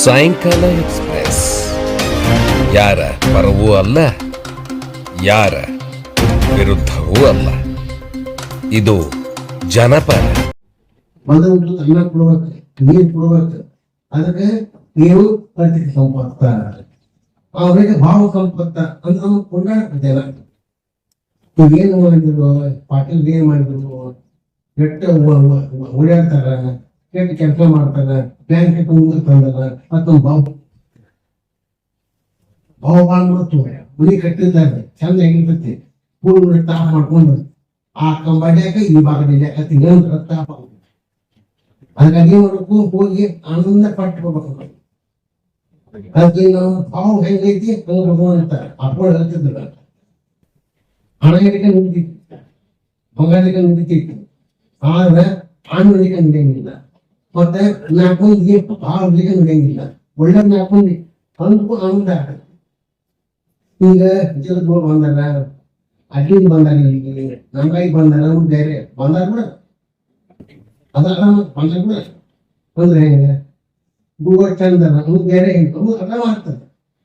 ಸಾಯಂಕಾಲ ಎಕ್ಸ್ಪ್ರೆಸ್. ಯಾರ ಪರವೂ ಅಲ್ಲ, ಯಾರ ವಿರುದ್ಧವೂ ಅಲ್ಲ. ಇದು ಜನಪರ. ಮೊದಲು ಅನ್ನ ಕೊಡ್ಬೇಕು ನೀರು ಕೊಡ್ಬೇಕು ಅದಕ್ಕೆ ನೀವು ಪ್ರತಿ ಸಂಪತ್ತ. ಅವರಿಗೆ ಭಾವ ಸಂಪತ್ತ ಅಂತ ನಾವು ಕೊಂಡಾಡ್ತಿದ್ದೇವೆ ನೀವೇನು ಮಾಡಿದ್ರು, ಪಾಟೀಲ್ ಏನ್ ಮಾಡಿದ್ರು ಕೆಟ್ಟ ಓಡಾಡ್ತಾರ. ಕೆಟ್ಟ ಕೆಲಸ ಮಾಡ್ತಾರೆ ಬ್ಯಾಂಕ್ ಮುಂದೆ ತಂದಲ್ಲ ಭಾಳ ಮಾಡ್ತು ಮನಿ ಕಟ್ಟಿದ್ದಾರೆ. ಚಂದ ಹೆಂಗಿರ್ತೈತಿ. ಪೂರ್ಣ ತಾಪ ಮಾಡ್ಕೊಂಡು ಆ ಕಂಬಡ್ಯಾಕ ಈ ಭಾಗದಾಗ ಇನ್ನೊಂದು ತಾಪ ಹಾಗಾಗಿ ಮಾಡಬೇಕು ಹೋಗಿ ಆನಂದ ಪಟ್ಕೋಬೇಕು. ಅದಕ್ಕೆ ನಾವು ಭಾವ ಹೆಂಗೈತಿ, ಹಂಗ ಭಗವಂತ ಅಪ್ಪಳು ಹೇಳ್ತಿದ್ರು. ಹಣ ಹಿಡಿಕ ನಿಂತಿತ್ತು ಬಂಗಾರಕ್ಕೆ ನಿಂತಿತ್ತು ಆದ್ರೆ ನಡೆಯಂಗಿಲ್ಲ ಮತ್ತೆ ನಾಲ್ಕು ಮಂದಿಗೆ ಭಾಳ ಹಿಡಿಕ ನಡೆಯಂಗಿಲ್ಲ. ಒಳ್ಳೆ ನಾಲ್ಕು ಅಂದ್ಕೂ ಆಗತ್ತೆ ಈಗ ಜಗದ್ಗಳು ಬಂದಾರ. ಅಲ್ಲಿಂದ ಬಂದಾರ ಇಲ್ಲಿಗೆ. ನಮ್ಗಾಗಿ ಬಂದಾರ ಬೇರೆ. ಬಂದಾರ ಕೂಡ. ಅದಾರ ಬಂದ ಕೂಡ. ಅಂದ್ರೆ ಹೆಂಗ? ಗೂಗಲ್ ಚಂದ ಅವ್ರು ಬೇರೆ ಅವ್ರು ಅದ ಮಾಡ್ತದೆ.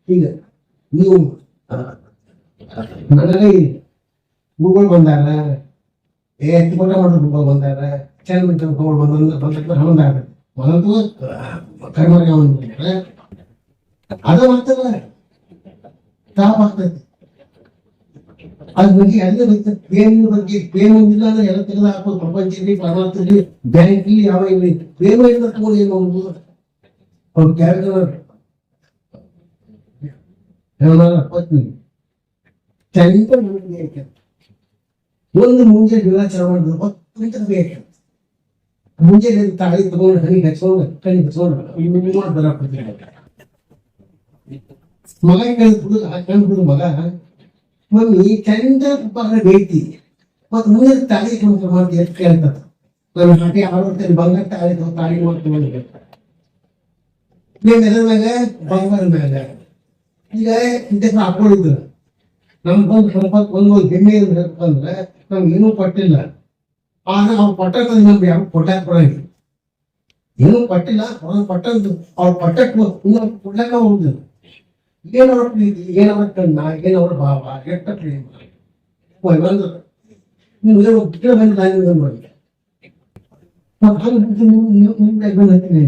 ಈಗ ನೀವು ನನಗೆ ಗೂಗಲ್ ಬಂದಾರ. ಏ ಎತ್ಕೊಂಡ ಮಾಡೋದು ಗೂಗಲ್ ಬಂದಾರ ಚಂದ ತಗೊಂಡು ಬಂದ ಬಂದ ಹಣದ ಮೊದಲು ಕರ್ಮರಿಗೆ ಅವನು ಅದು ಮಾಡ್ತಾರ ತಾಪ ಆಗ್ತೈತಿ ಅದ್ರ ಬಗ್ಗೆ ಅದೇ ಬಗ್ಗೆ ಪ್ರೇಮ ಬಗ್ಗೆ ಪ್ರೇಮ ಇಲ್ಲ ಅಂದ್ರೆ ಎಲ್ಲ ತೆಗೆದು ಹಾಕೋದು ಪ್ರಪಂಚದಲ್ಲಿ, ಪರಮಾರ್ಥದಲ್ಲಿ ಬ್ಯಾಂಕ್ ಯಾವ ಇಲ್ಲಿ ಪ್ರೇಮ ಇಲ್ಲ ತಗೊಂಡು ಏನು ಮಾಡುದು ಅವ್ರು ಕ್ಯಾರೆಕ್ಟರ್ ಪತ್ನಿ ಚಂದ ಒಂದು ಮುಂಜೆ ದಿನಾಚರಣೆ ಮಾಡಿದ್ರು ಹತ್ತು ಗಂಟೆ ಬೇಕು ಮುಂಜಾನೆ ಎದ್ದು ತಾಳಿ ತಗೊಂಡು ಹನಿ ಹಚ್ಕೊಂಡು ಕಣ್ಣಿ ಹಚ್ಕೊಂಡು ಇನ್ನು ಮಾಡಿ ಬರಾಕ್ಬಿಡ್ತೀನಿ ಮಗ ಕೇಳಿದ್ರು ಹಾಕೊಂಡು ಮಗ. ಮಮ್ಮಿ ಚಂದ ಬಹಳ ಬೇಯ್ತಿ ಮತ್ ಮುಂದೆ ತಾಳಿ ಕೊಂಡ್ರೆ ಮಾಡಿ ಎಷ್ಟು ಕೇಳ್ತದ ನಾನು ಹಾಗೆ ಆಡ್ತೇನೆ ಬಂಗಾರ ತಾಳಿ ತಗೋ, ತಾಳಿ ಮಾಡ್ತೀನಿ ನೀವು ಎದ್ರ ಮ್ಯಾಗ ಬಂಗಾರ ಮ್ಯಾಗ. ಈಗ ಇಂಥ ಹಾಕೊಂಡಿದ್ರು ನಮ್ ಒಂದು ಸಂಪತ್ ಒಂದು ಹೆಮ್ಮೆ ಅಂದ್ರೆ ನಮ್ಗೆ ಏನೂ ಪಟ್ಟಿಲ್ಲ. ಆದ್ರೆ ಅವ್ರು ಪಟ್ಟಕ್ಕೆ ನಮ್ಗೆ ಯಾರು ಕೊಟ್ಟಾಕ ಕೊಡಂಗಿಲ್ಲ ಏನೂ ಕೊಟ್ಟಿಲ್ಲ ಅವ್ರು ಕೊಟ್ಟದ್ದು ಅವ್ರ ಪಟ್ಟಕ್ಕೆ ಇನ್ನೊಂದು ಕೊಡ್ಲಾಕ ಹೋಗುದಿಲ್ಲ. ಏನವ್ರ ಪ್ರೀತಿ ಏನವ್ರ ಕಣ್ಣ ಏನವ್ರ ಭಾವ, ಎಷ್ಟ ಪ್ರೇಮ ಬಂದ್ರು ನೀವು ಏನೋ ಬಿಟ್ಟರೆ ಬಂದು ನಾನು ಮಾಡಿ ಮತ್ತೆ ಹಂಗೆ ಬಿಟ್ಟು ನೀವು ನಿಮ್ಮ ಕೈ ಬಂದು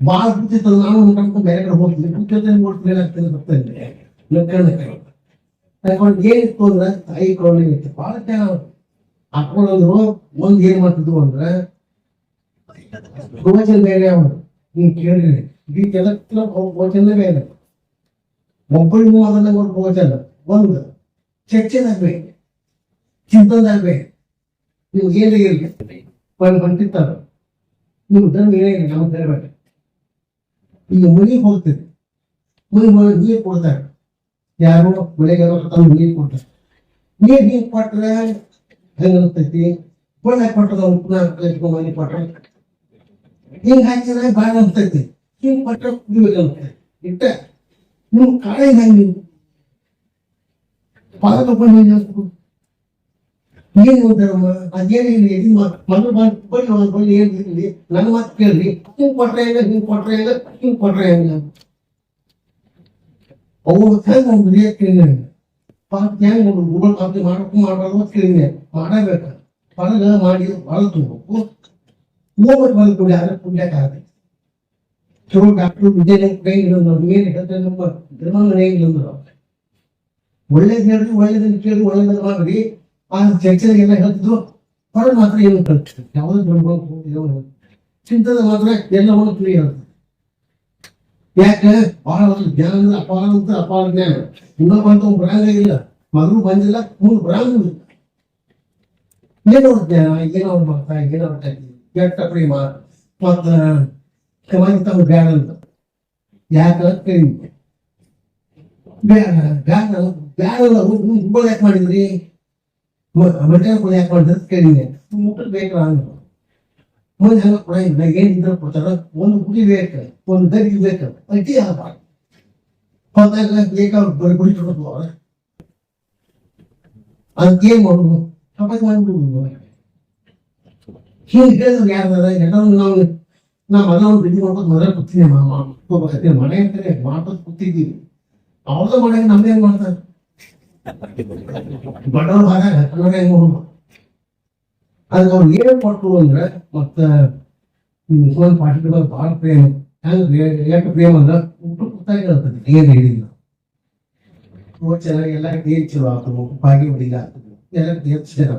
ಭಾಳ ಬಿಡ್ತಿತ್ತು ನಾನು ಬೇರೆ ಕಡೆ ಹೋಗ್ತೀನಿ. ಕೂತಿರ್ತೀನಿ ನೋಡ್ತೀನಿ ಬರ್ತಾಯಿದ್ದೆ ನಕ್ಕಂಡು ಯಾಕೊಂಡು ಏನಿತ್ತು ಅಂದ್ರೆ ತಾಯಿ ಕರುಣೆ ಇತ್ತು. ಭಾಳ ಜನ ಹಾಕೊಂಡ್ರು ಒಂದ್ ಏನ್ ಮಾಡ್ತಿದ್ವು ಅಂದ್ರೆ ಗೋಚನ ಬೇರೆ ಅವನು ನೀನ್ ಈ ಜಗತ್ತಿನ ಗೋಚನ ಬೇರೆ ಒಬ್ಬಳಿಗೂ ಅದನ್ನ ಒಂದು ಗೋಚನ ಒಂದು ಚರ್ಚೆದಾಗ್ಬೇಕು ಚಿಂತದಾಗ್ಬೇಕು ನಿಮ್ಗೆ ಏನೇ ಇರಲಿ ಒಂದು ಹೊಂಟಿತ್ತಾರ ನೀವು ದಂಡ ಏನೇ ಇರಲಿ ನಾವು ತರಬೇಕು ಈಗ ಮನೆಗೆ ಹೋಗ್ತೀರಿ. ಮುನಿ ಹೋಗಿ ನೀರು ಕೊಡ್ತಾರೆ. ಯಾರು ಮನೆಗೆ ತಂದು ನೀರು ಕೊಡ್ತಾರೆ ನೀರು ನೀರು ಕೊಟ್ರೆ ಹೆಂಗಿರ್ತೈತಿ? ಬಣ್ಣ ಕೊಟ್ಟದ ಪುನಃ ಮನೆ ಕೊಟ್ರೆ. ಹಿಂಗ್ ಹಾಕಿದ್ರೆ ಬಾಳ ಅನ್ಸ್ತೈತಿ ಹಿಂಗ್ ಕೊಟ್ರೆ ಕುಡಿಬೇಕಂತ ಇಟ್ಟ ನೀವು ಕಾಳೆ ಹೆಂಗ್ ನೀವು ಪಾದ ತಗೊಂಡು. ಏನ್ ಹೇಳ್ತಾರಮ್ಮ? ಅದೇನು ಇಲ್ಲಿ ಇದು ಮೊದಲು ಬಂದು ಬನ್ನಿ ಬನ್ನಿ, ಏನ್ ನನ್ನ ಮಾತು ಕೇಳ್ರಿ. ಹಿಂಗ್ ಕೊಟ್ರೆ ಹೆಂಗ, ಹಿಂಗ್ ಕೊಟ್ರೆ ಹೆಂಗ, ಹಿಂಗ್ ಕೊಟ್ರೆ ಹೆಂಗ? ಅವು ಕೈ ಒಂದು ರಿಯಾಕ್ಟ್ ಕೇಳಿದ್ರೆ ಪಾಪ ಹೆಂಗ್ ಒಂದು ಗೂಗಲ್ ಕಾಪಿ ಮಾಡಕ್ಕೂ ಮಾಡಬಾರ್ದು ಅಂತ ಮಾಡಬೇಕ. ಹೊರಗ ಮಾಡಿ ಹೊರ ತುಂಬಬೇಕು ಹೋಗ್ಬೇಕು ಬಂದು ಕೂಡ ಯಾರು ಆಗತ್ತೆ ಚಲೋ ಡಾಕ್ಟರ್ ವಿಜಯ್ ಕೈ ಇಲ್ಲಂದ್ರು ಏನು ಹೇಳ್ತಾರೆ ನಮ್ಮ ಧರ್ಮನ ಹೇಗಿಲ್ಲಂದ್ರು ಒಳ್ಳೇದು ಹೇಳಿದ್ರು ಒಳ್ಳೇದನ್ನು ಕೇಳಿ ಒಳ್ಳೇದನ್ನು ಮಾಡ್ರಿ ಆ ಚರ್ಚೆಗೆಲ್ಲ ಹೇಳ್ತಿದ್ರು. ಹೊರಗೆ ಮಾತ್ರ ಏನು ಕಲ್ತಿದ್ರು. ಯಾವುದೇ ಧರ್ಮ ಚಿಂತದ ಮಾತ್ರ ಎಲ್ಲವನ್ನು ಕ್ಲಿಯರ್ ಯಾಕೆ? ಬಹಳ ಒಂದು ಜ್ಞಾನ ಅಪಾರ ಅಂತ ಅಪಾರ ಜ್ಞಾನ. ಇನ್ನೊಬ್ಬ ಅಂತ ಒಂದು ಬರಂಗ ಇಲ್ಲ ಮಗಳು ಬಂದಿಲ್ಲ, ಮೂರು ಬ್ರಾಂಡ್ ಏನೋ ಜ್ಞಾನ, ಏನೋ ಭಕ್ತ ಏನೋ ಕೆಟ್ಟ ಪ್ರೇಮ, ಮತ್ತ ಕಮಾಯಿ ತಮ್ಮ ಬ್ಯಾಡ ಅಂತ ಯಾಕೆ ಪ್ರೇಮ ಬ್ಯಾಡ ಬ್ಯಾಡ ಬ್ಯಾಡ ಹುಬ್ಬಳ್ಳಿ ಯಾಕೆ ಮಾಡಿದ್ರಿ? ಕೂಡ ಯಾಕೆ ಮಾಡಿದ್ರೆ ಕೇಳಿದೆ ಮುಟ್ಟ ಬೇಕು ಅಂದ್ರು ಮುಂದೆ ಹಂಗ ಕೊಡಂಗಿಲ್ಲ ಏನಿದ್ರೆ ಕೊಡ್ತಾರ ಒಂದು ಗುಡಿ ಬೇಕು ಒಂದು ಗರಿ ಬೇಕು ಅಡ್ಡಿ ಆಗ್ಬಾರ್ದು ಹೋದಾಗ ಬೇಕಾದ್ರೆ ಬರೀ ಗುಡಿ ಕೊಡೋದು ಅದಕ್ಕೇನ್ ಮಾಡುದು ತಪಾಸ್ ಮಾಡ್ಬಿಡುದು ಹಿಂಗೆ ಹೇಳಿದ್ರು ಯಾರ್ದಾರ ಎಲ್ಲರೂ ನಾವು ನಾ ಮೊದಲ ಒಂದು ಬಿಡಿ ಮಾಡ್ಕೊಂಡು ಮೊದಲ ಕೂತೀನಿ ಮಾಡ್ಕೋಬೇಕಂತ ಮನೆ ಅಂತಾನೆ ಮಾಡ್ಕೊಂಡು ಕೂತಿದ್ದೀವಿ ಅವ್ರದ ಮನೆಗೆ ನಮ್ದೇ ಹೆಂಗ್ ಮಾಡ್ತಾರೆ ಬಡವ್ರು ಆದಾಗ ಕನ್ನಡ ಹೆಂಗ್ ಮಾಡೋದು ಅದಕ್ಕೆ ಅವ್ರು ಏನೇ ಕೊಟ್ರು ಅಂದ್ರೆ, ಮತ್ತ ಮುಸಲ್ಮಾನ್ ಪಾರ್ಟಿಗಳು ಭಾಳ ಪ್ರೇಮ ಹೆಂಗ್ ಯಾಕೆ ಪ್ರೇಮ ಅಂದ್ರೆ ಊಟ ಕೂತಾಗ ಇರ್ತದೆ ಏನು ಹೇಳಿಲ್ಲ ಚೆನ್ನಾಗಿ ಎಲ್ಲ ಏನ್ ಚಲೋ ಆಗ್ತದೆ ಬಾಗಿ ಹೊಡಿಗ ಆಗ್ತದೆ. ಎಲ್ಲ ಹೆಚ್ಚು ಜನ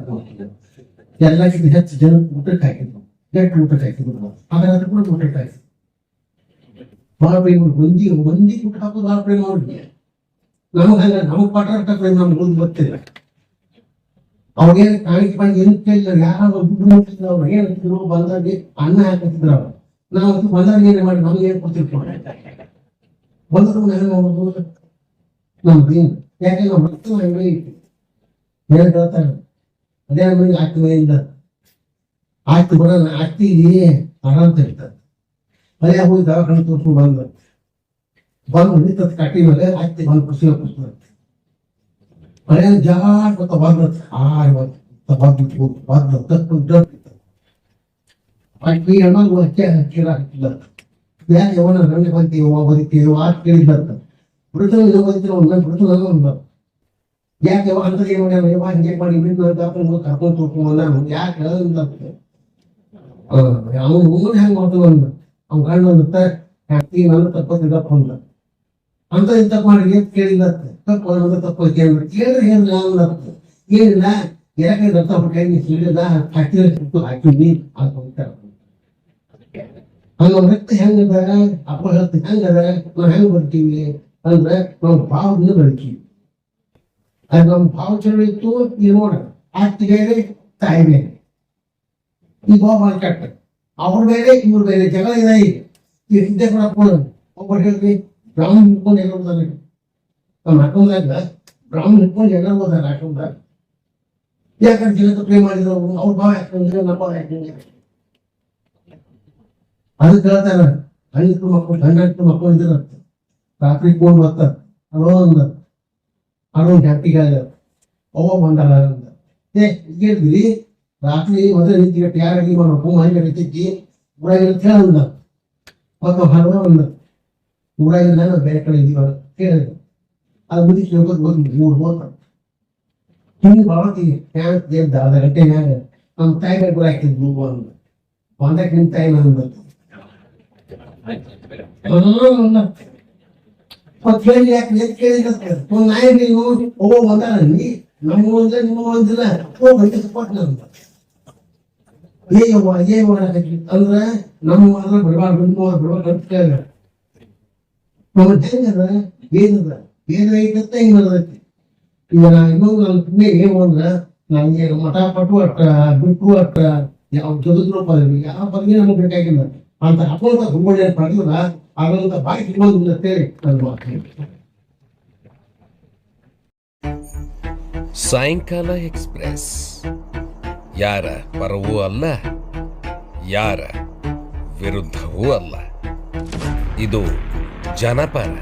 ಎಲ್ಲಕ್ಕಿಂತ ಹೆಚ್ಚು ಜನ ಊಟಕ್ಕೆ ಹಾಕಿದ್ರು. ಎಷ್ಟು ಊಟಕ್ಕೆ ಹಾಕಿದ್ರು. ಆದ್ರೆ ಅದ್ರ ಕೂಡ ಊಟಕ್ಕೆ ಹಾಕಿದ್ರು ಭಾಳ ಪ್ರೇಮ ಮಂದಿ ಮಂದಿ ಊಟ ಹಾಕೋದು ಭಾಳ ಪ್ರೇಮ ಅವ್ರಿಗೆ. ನಮಗೆ ಹಂಗ, ನಮಗೆ ಪಾಠ ಪ್ರೇಮ ನಮ್ಗೆ ಗೊತ್ತಿಲ್ಲ. ಅವ್ರೇನ್ ಕಾಣಿಕೆ ಏನು ಇಲ್ಲ ಯಾರು ದುಡ್ಡು ಅವ್ರು ಏನು ಬಂದಾಗ ಅನ್ನ ಹಾಕಿದ್ರು ಅವ್ರು. ನಾವು ಅದು ಬಂದಾಗ ಏನೇ ಮಾಡಿ? ನಮ್ಗೆ ಏನ್ ಕೊಡ್ತಿರ್ತೀವಿ ಬಂದ್ರು ನಾನು ನೋಡ್ಬೋದು ಏನು? ಯಾಕೆ ನಾವು ಮಕ್ಕಳು ಹಂಗೆ ಇತ್ತು ಹೇಳ್ತಾರೆ ಅದೇ ನಮಗೆ ಆಗ್ತವೆಯಿಂದ ಆಯ್ತು ಬರೋಣ ಆಗ್ತೀವಿ ತೆಗಿತಾರೆ ಅದೇ ಹೋಗಿ ದವಾಖಾನೆ ತೋರಿಸ್ಕೊಂಡು ಬಂದ ಬಂದು ನಿಂತದ ಕಟ್ಟಿ ಮೇಲೆ ಆಗ್ತಿ ಬಂದು ಖುಷಿ ಕೂತ್ಕೊಂಡು. ಮಳೆ ಜಾಡ್ ಗೊತ್ತ ಬಂದ ಆ, ಇವತ್ತು ಬಂದು ಬಂದು ತಪ್ಪು ಅಕ್ಕಿ ಅಣ್ಣ ಅಕ್ಕಿ ಹಕ್ಕಿರ ಹಾಕಿಲ್ಲ. ಯಾಕೆ ಅವನ ನನಗೆ ಬಂತೀವಿ ಬದುಕೀವಿ ಆ ಇದು ಬಂದಿರೋ ಒಂದು ಬಿಡ್ತಾನೆ ಒಂದು ಯಾಕೆ ಯಾವ ಅಂತ ಮಾಡ್ಯಾನ, ಯಾವ ಹಂಗೆ ಮಾಡಿ ಬಿಟ್ಟು ಕರ್ಕೊಂಡು ಕರ್ಕೊಂಡು ನಾನು ಯಾಕೆ ಹೇಳಿದ ಅವನು ಹೆಂಗ್ ಮಾಡ್ತಾನ ಅವ್ನ ಗಂಡ ಅಂತ ಹ್ಯಾಪಿ ನನ್ನ ತಪ್ಪದಿದ್ದಪ್ಪ ಅಂದ. ಅಂತ ಇಂತ ಮಾಡಿ ಏನ್ ಕೇಳಿಲ್ಲ ತಪ್ಪು ತಪ್ಪು ಕೇಳಿದ್ರೆ ಕೇಳಿದ್ರೆ ಏನ್ ಅಂದ ಏನಿಲ್ಲ ಯಾಕೆ ರಕ್ತ ಕೈ ಸಿಡಿದ ಹಾಕಿದ್ರೆ ಹಾಕಿದ್ವಿ ಅದು ಹೇಳ್ತಾರೆ ಹಂಗ ವ್ಯಕ್ತಿ ಹೆಂಗದ ಅಪ್ಪ ಹೇಳ್ತಿ ಹೆಂಗದ ನಾವ್ ಹೆಂಗ್ ಬರ್ತೀವಿ? ಅಂದ್ರೆ ನಾವು ಭಾವದಿಂದ ಬರ್ತೀವಿ. ಅದು ನಮ್ ಭಾವ ಚಲೋ ಇತ್ತು ಈಗ ನೋಡ. ಆಸ್ತಿ ಬೇರೆ, ತಾಯಿ ಬೇರೆ. ಈ ಭಾವ ಕೆಟ್ಟ ಅವ್ರು ಬೇರೆ, ಇವ್ರು ಬೇರೆ. ಜಗಳ ಇದೆ. ಈಗ ಹಿಂದೆ ಹಾಕೊಂಡು ಒಬ್ಬರು ಹೇಳ್ರಿ ಬ್ರಾಹ್ಮಣ ಹಿಡ್ಕೊಂಡು ಎಲ್ಲ ಹೋದಾರೆ ನಮ್ಮ ಹಾಕೊಂಡಾಗ ಬ್ರಾಹ್ಮಣ ಹಿಡ್ಕೊಂಡು ಹೋದಾರೆ ಹಾಕೊಂಡಾಗ ಯಾಕಂದ್ರೆ ಜಗತ್ತು ಪ್ರೇಮ ಮಾಡಿದ್ರು ಅವ್ರ? ಭಾವ ಯಾಕಂದ್ರೆ ನಮ್ಮ ಭಾವ ಯಾಕಂದ್ರೆ ಅದಕ್ಕೆ ಹೇಳ್ತಾರ ಹೆಣ್ಣಿಟ್ಟು ಮಕ್ಕಳು ಹಣ್ಣು ಮಕ್ಕಳು ಇದಿರತ್ತೆ ರಾತ್ರಿ ಫೋನ್ ಬರ್ತಾರ ಅಲೋ ಅಂದ. ಅಲೋ ಜಾತಿಗೆ ಅವ ಬಂದಾಳ ಅಂದ. ಏ ರಾತ್ರಿ ಮೊದಲು ನಿಂತಿಗೆ ಅಡಿಗೆ ಮಾಡಬೇಕು? ಮನೆಗೆ ನಿಂತಿದ್ದಿ ಊರಾಗ ಕೇಳ ಅಂದ. ಅಂದ. ಊರಾಗ ನಾನು ಬೇರೆ ಕಡೆ ಇದೀವ ಕೇಳಿದ್ರು ಅದು ಬುದ್ಧಿ ಕೇಳ್ಕೊಂಡು ಹೋಗಿ ಮೂರು ಹೋದ ಹಿಂಗೆ ಬಾಳತಿ ಹ್ಯಾಂಗ ದೇವ್ದ ಅರ್ಧ ಗಂಟೆ ಹ್ಯಾಂಗ ನಮ್ಮ ತಾಯಿಗೆ ಟೈಮ್ ಹಾಕಿದ್ವು ಅಂದ ಬಂದಕ್ಕೆ ನಿಮ್ಮ ತಾಯಿ ನಂದು ಕೇಳಿ ಯಾಕೆ ಎದ್ ಕೇಳಿದ್ರೆ ಒಂದು ನಾಯಿ ನೀವು ಓ ಬಂದಾರ ನೀ ನಮ್ಮ ಒಂದ ನಿಮ್ಮ ಒಂದಿಲ್ಲ ಓ ಬಂದ ಸಪೋರ್ಟ್ ನಂತ ಏ ಯವ್ವ ಏ ಅಂದ್ರ ನಮ್ಮ ಮಾತ್ರ ಬಿಡಬಾರ್ದು ನಿಮ್ಮ ಬಿಡಬಾರ್ದು ಅಂತ ಕೇಳಿದ ಹೆಂಗದ ಏನದ ಏನ ಐತಂತ ಹಿಂಗ್ ನಡೆದೈತಿ ಈಗ ನಾ ಇನ್ನೊಂದು ನನ್ನ ಏನು ಅಂದ್ರ ನಂಗೆ ಮಠ ಪಟ್ಟು ಅಟ್ಟ ಬಿಟ್ಟು ಅಟ್ಟ ಯಾವ ಜಗದ್ರು ಪದವಿ ಯಾವ ಪದವಿ ನಮಗೆ ಬೇಕಾಗಿಲ್ಲ ಅಂತ ಹಾಕೊಂಡ ಹುಬ್ಬಳ್ಳಿ ಪಡೆದ ಅದರಿಂದ ಬಾಯಿ ಕಿಮ್ಮದು ಅಂತೇಳಿ ನನ್ನ ಸಾಯಂಕಾಲ ಎಕ್ಸ್ಪ್ರೆಸ್ ಯಾರ ಪರವೂ ಅಲ್ಲ ಯಾರ ವಿರುದ್ಧವೂ ಅಲ್ಲ ಇದು ಜನಪರ